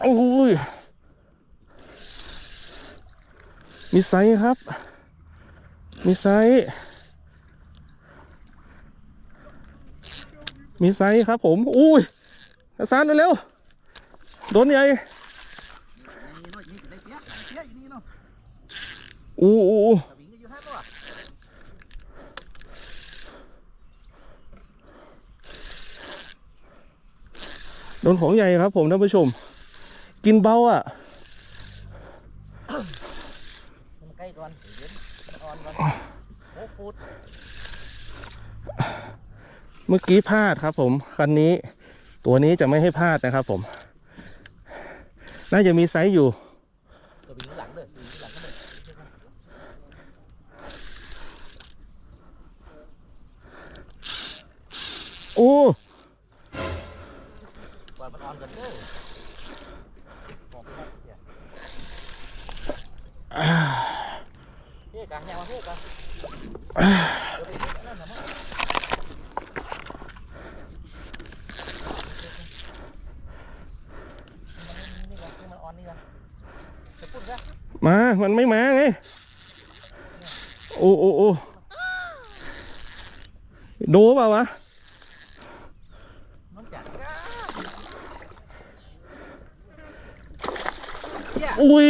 โอ้ยมีไซส์ครับ มีไซส์มีไซส์ครับผม อุ้ยอาสารเร็วๆโดนใหญ่อู้อู้อู้โดนของใหญ่ครับผมท่านผู้ชม กินเบาอะใกล้ก่อนเย็นมันอ่อนก่อนโอ้ปูดเมื่อกี้พลาดครับผม คันนี้ตัวนี้จะไม่ให้พลาดนะครับผม น่าจะมีไซส์อยู่โอ้ ก่อนมันอ่อนก่อนเด้อบอกไปครับ เฮ้ยกางแนวมาเฮ้ยกางเดี๋ยวไปเฮ็ดอันนั่นน่ะมั้งนี่ก่อนให้มันอ่อนนี่ก่อนจะพูดซะมา มันไม่มาไง โอ้โอ้โอ้โดเปล่าวะน้องจัดเฮียอุ้ย